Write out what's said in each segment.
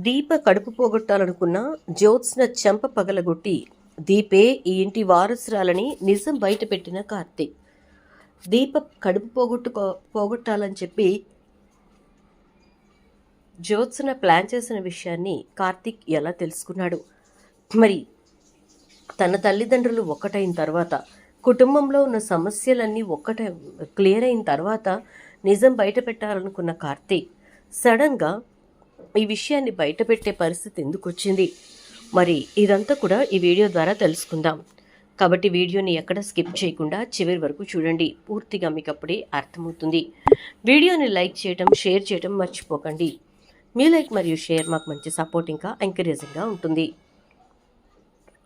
దీప కడుపు పోగొట్టాలనుకున్న జ్యోత్స్న చెంప పగలగొట్టి దీపే ఈ ఇంటి వారసురాలని నిజం బయటపెట్టిన కార్తీక్ దీప కడుపు పోగొట్టుకో పోగొట్టాలని చెప్పి జ్యోత్స్న ప్లాన్ చేసిన విషయాన్ని కార్తీక్ ఎలా తెలుసుకున్నాడు? మరి తన తల్లిదండ్రులు ఒక్కటైన తర్వాత కుటుంబంలో ఉన్న సమస్యలన్నీ ఒక్కట క్లియర్ అయిన తర్వాత నిజం బయట పెట్టాలనుకున్న కార్తీక్ సడన్గా ఈ విషయాన్ని బయటపెట్టే పరిస్థితి ఎందుకు వచ్చింది మరి ఇదంతా కూడా ఈ వీడియో ద్వారా తెలుసుకుందాం. కాబట్టి వీడియోని ఎక్కడ స్కిప్ చేయకుండా చివరి వరకు చూడండి. పూర్తిగా మీకు అప్పుడే అర్థమవుతుంది. వీడియోని లైక్ చేయడం షేర్ చేయడం మర్చిపోకండి. మీ లైక్ మరియు షేర్ మాకు మంచి సపోర్ట్ ఇంకా ఎంకరేజింగ్గా ఉంటుంది.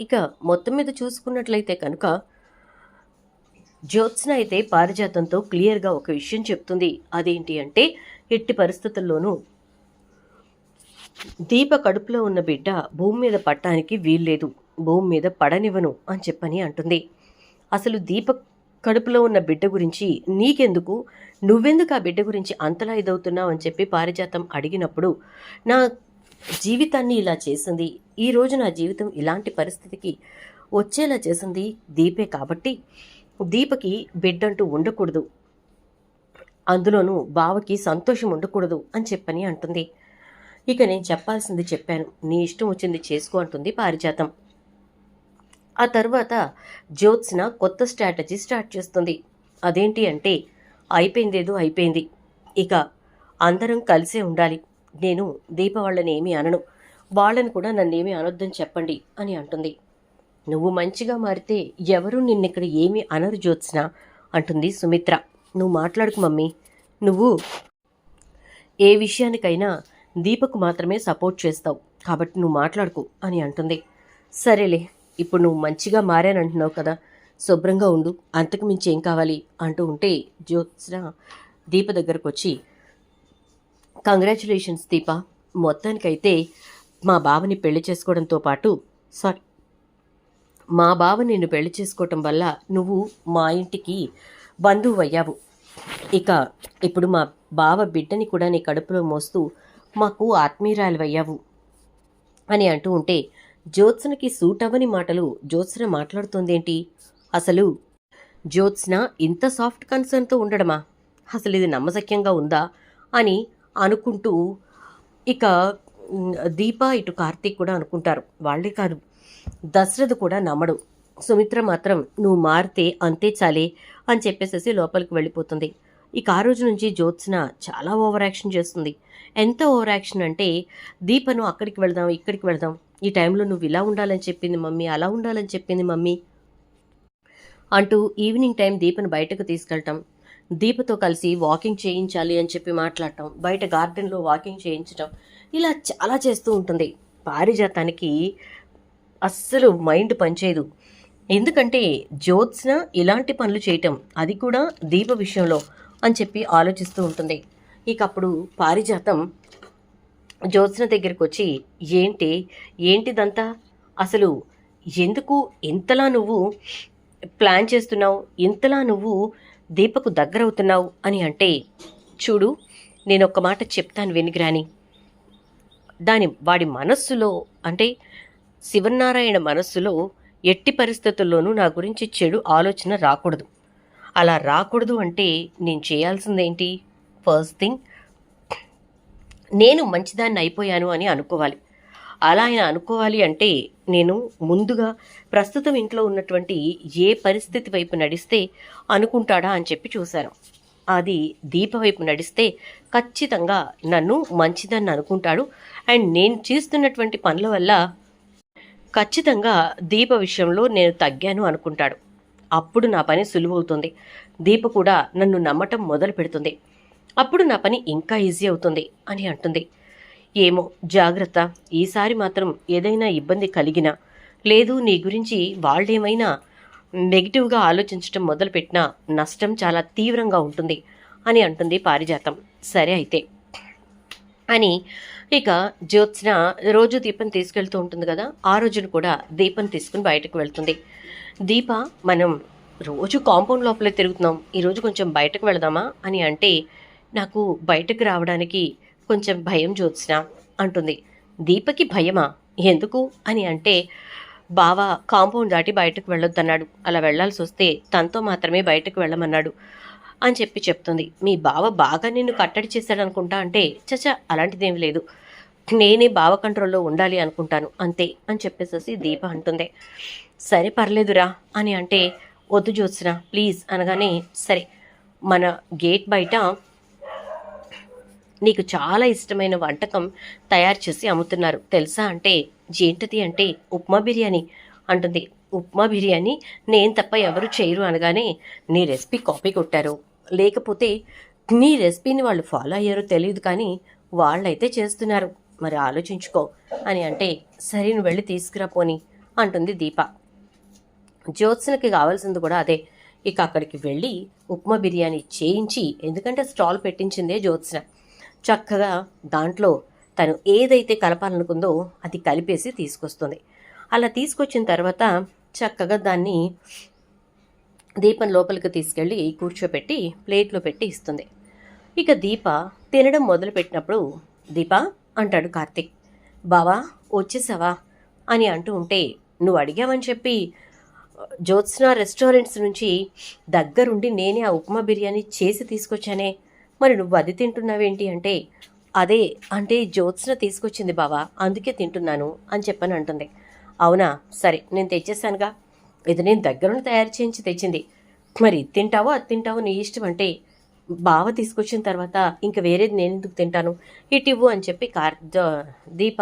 ఇక మొత్తం మీద చూసుకున్నట్లయితే కనుక జ్యోత్స్న అయితే పారిజాతంతో క్లియర్గా ఒక విషయం చెప్తుంది. అదేంటి అంటే ఎట్టి పరిస్థితుల్లోనూ దీప కడుపులో ఉన్న బిడ్డ భూమి మీద పట్టడానికి వీల్లేదు. భూమి మీద పడనివ్వను అని చెప్పని అంటుంది. అసలు దీప కడుపులో ఉన్న బిడ్డ గురించి నీకెందుకు? నువ్వెందుకు ఆ బిడ్డ గురించి అంతలా ఇదవుతున్నావు అని చెప్పి పారిజాతం అడిగినప్పుడు నా జీవితాన్ని ఇలా చేసింది. ఈరోజు నా జీవితం ఇలాంటి పరిస్థితికి వచ్చేలా చేసింది దీపే కాబట్టి దీపకి బిడ్డంటూ ఉండకూడదు. అందులోనూ బావకి సంతోషం ఉండకూడదు అని చెప్పని అంటుంది. ఇక నేను చెప్పాల్సింది చెప్పాను. నీ ఇష్టం వచ్చింది చేసుకో అంటుంది పారిజాతం. ఆ తర్వాత జ్యోత్స్న కొత్త స్ట్రాటజీ స్టార్ట్ చేస్తుంది. అదేంటి అంటే అయిపోయిందేదో అయిపోయింది. ఇక అందరం కలిసే ఉండాలి. నేను దీప వాళ్ళని ఏమీ అనను. వాళ్ళని కూడా నన్నేమీ అనొద్దని చెప్పండి అని అంటుంది. నువ్వు మంచిగా మారితే ఎవరు నిన్నిక్కడ ఏమీ అనరు జ్యోత్స్న అంటుంది సుమిత్ర. నువ్వు మాట్లాడుకు మమ్మీ. నువ్వు ఏ విషయానికైనా దీపకు మాత్రమే సపోర్ట్ చేస్తావు. కాబట్టి నువ్వు మాట్లాడుకు అని అంటుంది. సరేలే ఇప్పుడు నువ్వు మంచిగా మారానంటున్నావు కదా శుభ్రంగా ఉండు అంతకు మించి ఏం కావాలి అంటూ ఉంటే జ్యోత్స్న దీప దగ్గరకు వచ్చి కంగ్రాచులేషన్స్ దీప. మొత్తానికైతే మా బావని పెళ్ళి చేసుకోవడంతో పాటు సారీ మా బావ నిన్ను పెళ్ళి చేసుకోవటం వల్ల నువ్వు మా ఇంటికి బంధువు అయ్యావు ఇక ఇప్పుడు మా బావ బిడ్డని కూడా నీ కడుపులో మోస్తూ మాకు ఆత్మీయురాలివయ్యావు అని అంటూ ఉంటే జ్యోత్స్నకి సూట్ అవ్వని మాటలు జ్యోత్స్న మాట్లాడుతోందేంటి? అసలు జ్యోత్స్న ఇంత సాఫ్ట్ కన్సర్న్తో ఉండడమా? అసలు ఇది నమ్మశక్యంగా ఉందా? అని అనుకుంటూ ఇక దీప ఇటు కార్తీక్ కూడా అనుకుంటారు. వాళ్ళే కాదు దశరథ్ కూడా నమ్మడు. సుమిత్ర మాత్రం నువ్వు మారితే అంతే చాలే అని చెప్పేసేసి లోపలికి వెళ్ళిపోతుంది. ఇక ఆ రోజు నుంచి జ్యోత్స్న చాలా ఓవర్ యాక్షన్ చేస్తుంది. ఎంత ఓవర్ యాక్షన్ అంటే దీపను అక్కడికి వెళదాం ఇక్కడికి వెళదాం. ఈ టైంలో నువ్వు ఇలా ఉండాలని చెప్పింది మమ్మీ అలా ఉండాలని చెప్పింది మమ్మీ అంటూ ఈవినింగ్ టైం దీపను బయటకు తీసుకెళ్ళటం దీపతో కలిసి వాకింగ్ చేయించాలి అని చెప్పి మాట్లాడటం. బయట గార్డెన్లో వాకింగ్ చేయించటం. ఇలా చాలా చేస్తూ ఉంటుంది. పారిజాతానికి అస్సలు మైండ్ పనిచేయదు. ఎందుకంటే జ్యోత్స్న ఇలాంటి పనులు చేయటం. అది కూడా దీప విషయంలో అని చెప్పి ఆలోచిస్తూ ఉంటుంది. ఇక అప్పుడు పారిజాతం. జ్యోత్స్న దగ్గరికి వచ్చి ఏంటి? ఏంటిదంతా? అసలు ఎందుకు ఇంతలా నువ్వు ప్లాన్ చేస్తున్నావు? ఇంతలా నువ్వు దీపకు దగ్గరవుతున్నావు? అని అంటే చూడు నేను ఒక మాట చెప్తాను వెనుగ్రాని దాని వాడి మనస్సులో అంటే శివనారాయణ మనస్సులో ఎట్టి పరిస్థితుల్లోనూ నా గురించి చెడు ఆలోచన రాకూడదు. అలా రాకూడదు అంటే నేను చేయాల్సిందేంటి? ఫస్ట్ థింగ్ నేను మంచిదాన్ని అయిపోయాను అని అనుకోవాలి. అలా ఆయన అనుకోవాలి అంటే నేను ముందుగా ప్రస్తుతం ఇంట్లో ఉన్నటువంటి ఏ పరిస్థితి వైపు నడిస్తే అనుకుంటాడా అని చెప్పి చూశాను. అది దీప వైపు నడిస్తే ఖచ్చితంగా నన్ను మంచిదని అనుకుంటాడు. అండ్ నేను చేస్తున్నటువంటి పనుల వల్ల ఖచ్చితంగా దీప విషయంలో నేను తగ్గాను అనుకుంటాడు. అప్పుడు నా పని సులువవుతుంది. దీప కూడా నన్ను నమ్మటం మొదలు పెడుతుంది అప్పుడు నా పని ఇంకా ఈజీ అవుతుంది అని అంటుంది. ఏమో జాగ్రత్త. ఈసారి మాత్రం ఏదైనా ఇబ్బంది కలిగినా లేదు నీ గురించి వాళ్ళేమైనా నెగిటివ్గా ఆలోచించటం మొదలుపెట్టినా నష్టం చాలా తీవ్రంగా ఉంటుంది అని అంటుంది పారిజాతం. సరే అయితే. అని ఇక జ్యోత్స్న రోజు దీపం తీసుకెళ్తూ ఉంటుంది కదా ఆ రోజున కూడా దీపం తీసుకుని బయటకు వెళ్తుంది. దీప మనం రోజు కాంపౌండ్ లోపలే తిరుగుతున్నాం ఈరోజు కొంచెం బయటకు వెళదామా అని అంటే నాకు బయటకు రావడానికి కొంచెం భయం జ్యోత్స్న అంటుంది. దీపకి భయమా? ఎందుకు? అని అంటే బావ కాంపౌండ్ దాటి బయటకు వెళ్ళొద్దన్నాడు. అలా వెళ్ళాల్సి వస్తే తనతో మాత్రమే బయటకు వెళ్ళమన్నాడు అని చెప్పి చెప్తుంది. మీ బావ బాగా నిన్ను కట్టడి చేశాడనుకుంటా అంటే చచ అలాంటిదేం లేదు. నేనే బావ కంట్రోల్లో ఉండాలి అనుకుంటాను అంతే అని చెప్పేసేసి దీప అంటుంది. సరే పర్లేదురా అని అంటే వద్దు జ్యోత్స్న ప్లీజ్ అనగానే సరే మన గేట్ బయట నీకు చాలా ఇష్టమైన వంటకం తయారు చేసి అమ్ముతున్నారు. తెలుసా అంటే ఏంటది అంటే ఉప్మా బిర్యానీ అంటుంది. ఉప్మా బిర్యానీ నేను తప్ప ఎవరు చేయరు అనగానే నీ రెసిపీ కాపీ కొట్టారు. లేకపోతే నీ రెసిపీని వాళ్ళు ఫాలో అయ్యారో తెలియదు కానీ వాళ్ళైతే చేస్తున్నారు. మరి ఆలోచించుకో అని అంటే సరే నువ్వు వెళ్ళి తీసుకురా పోని అంటుంది దీప. జ్యోత్సనకి కావాల్సింది కూడా అదే. ఇక అక్కడికి వెళ్ళి ఉప్మా బిర్యానీ చేయించి ఎందుకంటే స్టాల్ పెట్టించిందే జ్యోత్స్న. చక్కగా దాంట్లో తను ఏదైతే కలపాలనుకుందో అది కలిపేసి తీసుకొస్తుంది. అలా తీసుకొచ్చిన తర్వాత చక్కగా దాన్ని దీపం లోపలికి తీసుకెళ్ళి కూర్చోపెట్టి ప్లేట్లో పెట్టి ఇస్తుంది. ఇక దీప తినడం మొదలుపెట్టినప్పుడు దీప అంటాడు కార్తిక్ బావా వచ్చేసావా? అని అంటూ ఉంటే నువ్వు అడిగావని చెప్పి జ్యోత్స్న రెస్టారెంట్స్ నుంచి దగ్గరుండి నేనే ఆ ఉప్మా బిర్యానీ చేసి తీసుకొచ్చానే మరి నువ్వు అది తింటున్నావేంటి అంటే అదే అంటే జ్యోత్స్న తీసుకొచ్చింది బావా అందుకే తింటున్నాను అని చెప్పని అంటుంది. అవునా? సరే నేను తెచ్చేసానుగా ఇది నేను దగ్గరుండి తయారు చేయించి తెచ్చింది. మరి తింటావో అది తింటావో నీ ఇష్టం అంటే బావ తీసుకొచ్చిన తర్వాత ఇంకా వేరేది నేను ఎందుకు తింటాను? ఇటు ఇవ్వు అని చెప్పి కార్ దీప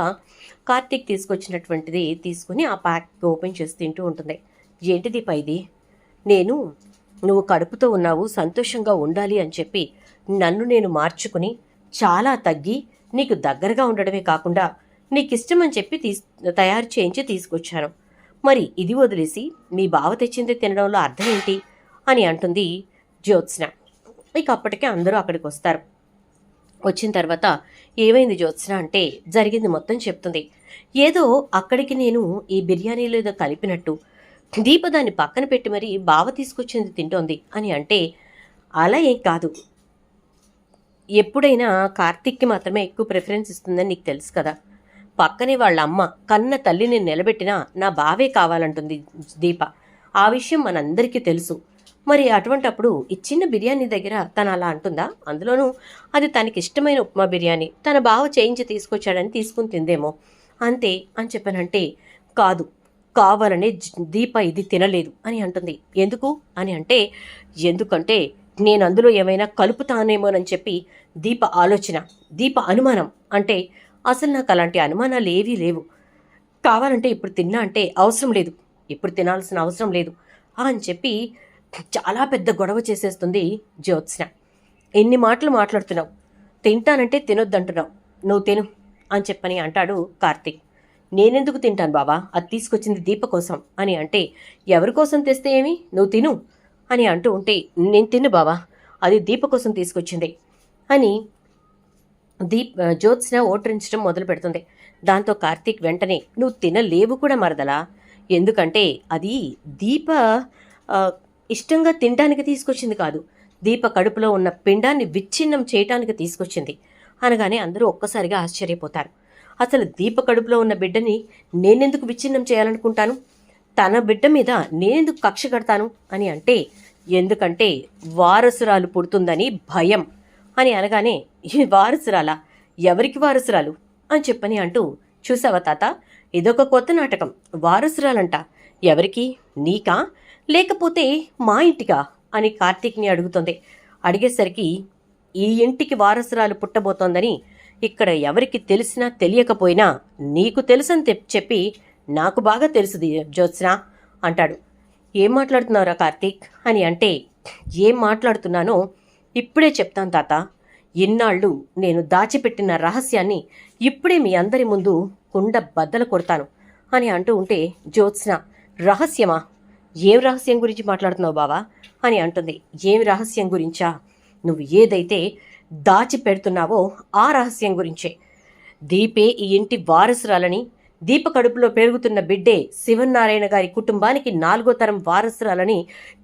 కార్తీక్ తీసుకొచ్చినటువంటిది తీసుకుని ఆ ప్యాక్ ఓపెన్ చేసి తింటూ ఉంటుంది. ఏంటి దీప ఇది? నేను నువ్వు కడుపుతో ఉన్నావు సంతోషంగా ఉండాలి అని చెప్పి నన్ను నేను మార్చుకుని చాలా తగ్గి నీకు దగ్గరగా ఉండడమే కాకుండా నీకిష్టమని చెప్పి తీ తయారు చేయించి తీసుకొచ్చాను. మరి ఇది వదిలేసి మీ బావ తెచ్చింది తినడంలో అర్థం ఏంటి? అని అంటుంది జ్యోత్స్న. ఇక అప్పటికే అందరూ అక్కడికి వస్తారు వచ్చిన తర్వాత ఏమైంది జ్యోత్స్న అంటే జరిగింది మొత్తం చెప్తుంది. ఏదో అక్కడికి నేను ఈ బిర్యానీలో ఏదో కలిపినట్టు దీప దాన్ని పక్కన పెట్టి మరీ బావ తీసుకొచ్చింది తింటోంది అని అంటే అలా ఏం కాదు. ఎప్పుడైనా కార్తీక్కి మాత్రమే ఎక్కువ ప్రిఫరెన్స్ ఇస్తుందని నీకు తెలుసు కదా. పక్కనే వాళ్ళ అమ్మ కన్న తల్లిని నిలబెట్టినా నా బావే కావాలంటుంది దీప. ఆ విషయం మనందరికీ తెలుసు. మరి అటువంటప్పుడు ఈ చిన్న బిర్యానీ దగ్గర తను అలా అంటుందా? అందులోనూ అది తనకి ఇష్టమైన ఉప్మా బిర్యానీ. తన బావ చేయించి తీసుకొచ్చాడని తీసుకుని తిందేమో. అంతే అని చెప్పానంటే కాదు. కావాలనే దీప ఇది తినలేదు అని అంటుంది. ఎందుకు? అని అంటే ఎందుకంటే నేను అందులో ఏమైనా కలుపుతానేమోనని చెప్పి దీప ఆలోచన దీప అనుమానం అంటే అసలు నాకు అలాంటి అనుమానాలు ఏవీ లేవు. కావాలంటే ఇప్పుడు తిన్నా అంటే అవసరం లేదు. ఇప్పుడు తినాల్సిన అవసరం లేదు అని చెప్పి చాలా పెద్ద గొడవ చేసేస్తుంది జ్యోత్స్న. ఎన్ని మాటలు మాట్లాడుతున్నావు? తింటానంటే తినొద్దంటున్నావు. నువ్వు తిను అని చెప్పని అంటాడు కార్తీక్. నేనెందుకు తింటాను బావా? అది తీసుకొచ్చింది దీప కోసం అని అంటే ఎవరి కోసం తెస్తే ఏమి? నువ్వు తిను. అని అంటూ ఉంటే నేను తిను బావా అది దీప కోసం తీసుకొచ్చింది అని దీప్ జ్యోత్స్న ఓటరించడం మొదలు పెడుతుంది. దాంతో కార్తీక్ వెంటనే నువ్వు తినలేవు కూడా మరదలా ఎందుకంటే అది దీప ఇష్టంగా తినడానికి తీసుకొచ్చింది కాదు. దీప కడుపులో ఉన్న పిండాన్ని విచ్ఛిన్నం చేయటానికి తీసుకొచ్చింది అనగానే అందరూ ఒక్కసారిగా ఆశ్చర్యపోతారు. అసలు దీప కడుపులో ఉన్న బిడ్డని నేనెందుకు విచ్ఛిన్నం చేయాలనుకుంటాను? తన బిడ్డ మీద నేనెందుకు కక్ష కడతాను? అని అంటే ఎందుకంటే వారసురాలు పుడుతుందని భయం అని అనగానే ఈ వారసురాలా? ఎవరికి వారసురాలు? అని చెప్పని అంటూ చూసావా తాత? ఇదొక కొత్త నాటకం. వారసురాలంట. ఎవరికి? నీకా? లేకపోతే మా ఇంటికా? అని కార్తీక్ని అడుగుతుంది. అడిగేసరికి ఈ ఇంటికి వారసురాలు పుట్టబోతోందని ఇక్కడ ఎవరికి తెలిసినా తెలియకపోయినా నీకు తెలుసని చెప్పి నాకు బాగా తెలుసు జ్యోత్స్న అంటాడు. ఏం మాట్లాడుతున్నావురా కార్తీక్? అని అంటే ఏం మాట్లాడుతున్నానో ఇప్పుడే చెప్తాను తాత. ఇన్నాళ్ళు నేను దాచిపెట్టిన రహస్యాన్ని ఇప్పుడే మీ అందరి ముందు కుండ బద్దలు కొడతాను అని అంటూ ఉంటే జ్యోత్స్న రహస్యమా? ఏం రహస్యం గురించి మాట్లాడుతున్నావు బావా? అని అంటుంది. ఏం రహస్యం గురించా? నువ్వు ఏదైతే దాచి పెడుతున్నావో ఆ రహస్యం గురించే. దీపే ఈ ఇంటి వారసురాలని దీప కడుపులో పెరుగుతున్న బిడ్డే శివనారాయణ గారి కుటుంబానికి నాలుగో తరం వారసురాలని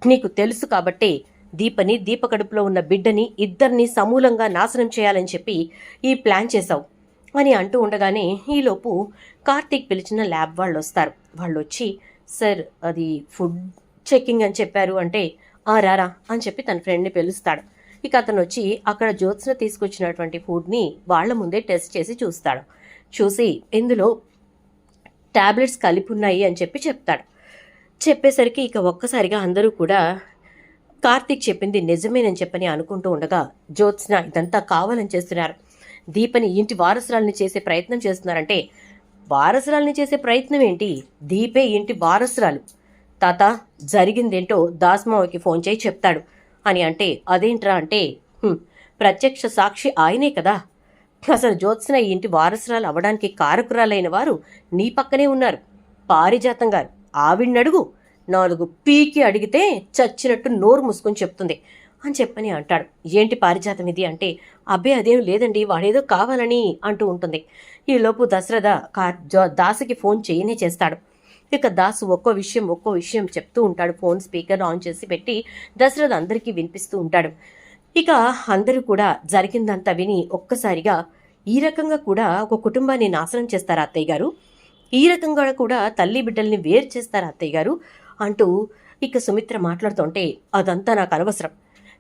నీకు తెలుసు కాబట్టే దీపని దీప కడుపులో ఉన్న బిడ్డని ఇద్దరిని సమూలంగా నాశనం చేయాలని చెప్పి ఈ ప్లాన్ చేశావు అని అంటూ ఉండగానే ఈలోపు కార్తీక్ పిలిచిన ల్యాబ్ వాళ్ళు వస్తారు వాళ్ళు వచ్చి సార్ అది ఫుడ్ చెకింగ్ అని చెప్పారు అంటే ఆ రారా అని చెప్పి తన ఫ్రెండ్ని పిలుస్తాడు. ఇక అతను వచ్చి అక్కడ జ్యోత్స్న తీసుకొచ్చినటువంటి ఫుడ్ని వాళ్ళ ముందే టెస్ట్ చేసి చూస్తాడు. చూసి ఇందులో టాబ్లెట్స్ కలిపి ఉన్నాయి అని చెప్పి చెప్తాడు. చెప్పేసరికి ఇక ఒక్కసారిగా అందరూ కూడా కార్తీక్ చెప్పింది నిజమేనని చెప్పని అనుకుంటూ ఉండగా జ్యోత్స్న ఇదంతా కావాలని చేస్తున్నారు. దీపని ఇంటి వారసురాల్ని చేసే ప్రయత్నం చేస్తున్నారంటే వారసురాల్ని చేసే ప్రయత్నం ఏంటి? దీపే ఇంటి వారసురాలు. తాత జరిగిందేంటో దాస్మావకి ఫోన్ చేయి చెప్తాడు. అని అంటే అదేంట్రా అంటే ప్రత్యక్ష సాక్షి ఆయనే కదా. అసలు జ్యోత్స్న ఈ ఇంటి వారసురాలు అవడానికి కారకురాలైన వారు నీ పక్కనే ఉన్నారు. పారిజాతం గారు ఆవిడ్నడుగు. నాలుగు పీకి అడిగితే చచ్చినట్టు నోరు మూసుకొని చెప్తుంది. అని చెప్పని అంటాడు. ఏంటి పారిజాతం ఇది అంటే అబ్బే అదేం లేదండి వాడేదో కావాలని అంటూ ఉంటుంది. ఈలోపు దశరథ కా జో- దాసుకి ఫోన్ చేయనే చేస్తాడు. ఇక దాసు ఒక్కో విషయం ఒక్కో విషయం చెప్తూ ఉంటాడు. ఫోన్ స్పీకర్ ఆన్ చేసి పెట్టి దశరథ అందరికీ వినిపిస్తూ ఉంటాడు. ఇక అందరూ కూడా జరిగిందంతా విని ఒక్కసారిగా ఈ రకంగా కూడా ఒక కుటుంబాన్ని నాశనం చేస్తారా అత్తయ్య గారు. ఈ రకంగా కూడా తల్లి బిడ్డల్ని వేరు చేస్తారా అత్తయ్య గారు అంటూ ఇక సుమిత్ర మాట్లాడుతుంటే అదంతా నాకు అనవసరం.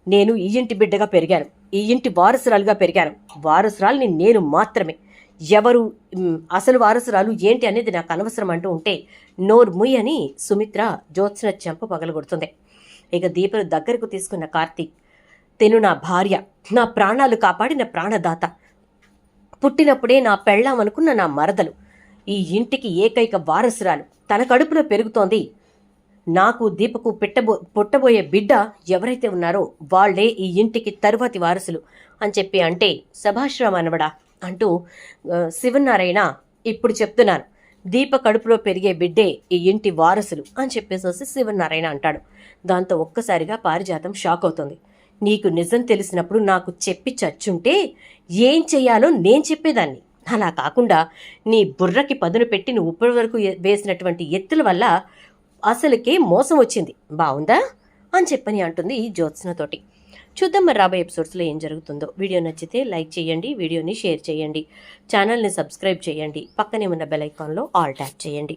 నేను ఈ ఇంటి బిడ్డగా పెరిగాను. ఈ ఇంటి వారసురాలుగా పెరిగాను. వారసురాల్ని నేను మాత్రమే. ఎవరు అసలు వారసురాలు ఏంటి అనేది నాకు అనవసరం అంటూ ఉంటే నోర్ముయ్ అని సుమిత్ర జ్యోత్స్న చెంప పగలగొడుతుంది. ఇక దీపను దగ్గరకు తీసుకున్న కార్తీక్ తెను నా భార్య. నా ప్రాణాలు కాపాడిన ప్రాణదాత. పుట్టినప్పుడే నా పెళ్ళాం అనుకున్న నా మరదలు. ఈ ఇంటికి ఏకైక వారసురాలు. తన కడుపులో పెరుగుతోంది. నాకు దీపకు పెట్టబో పుట్టబోయే బిడ్డ ఎవరైతే ఉన్నారో వాళ్ళే ఈ ఇంటికి తరువాతి వారసులు అని చెప్పి అంటే సభాశ్రమ అనబడా అంటూ శివనారాయణ ఇప్పుడు చెప్తున్నాను దీప కడుపులో పెరిగే బిడ్డే ఈ ఇంటి వారసులు అని చెప్పేసి శివనారాయణ అంటాడు. దాంతో ఒక్కసారిగా పారిజాతం షాక్ అవుతుంది. నీకు నిజం తెలిసినప్పుడు నాకు చెప్పి చచ్చుంటే ఏం చెయ్యాలో నేను చెప్పేదాన్ని. అలా కాకుండా నీ బుర్రకి పదును పెట్టి నువ్వు ఇప్పటి వరకు వేసినటువంటి ఎత్తుల వల్ల అసలుకే మోసం వచ్చింది. బాగుందా అని చెప్పని అంటుంది ఈ జ్యోత్స్నతోటి. చూద్దాం మరి రాబోయే ఎపిసోడ్స్లో ఏం జరుగుతుందో. వీడియో నచ్చితే లైక్ చేయండి వీడియోని షేర్ చేయండి. ఛానల్ని సబ్స్క్రైబ్ చేయండి. పక్కనే ఉన్న బెల్ ఐకాన్లో ఆల్ ట్యాప్ చేయండి.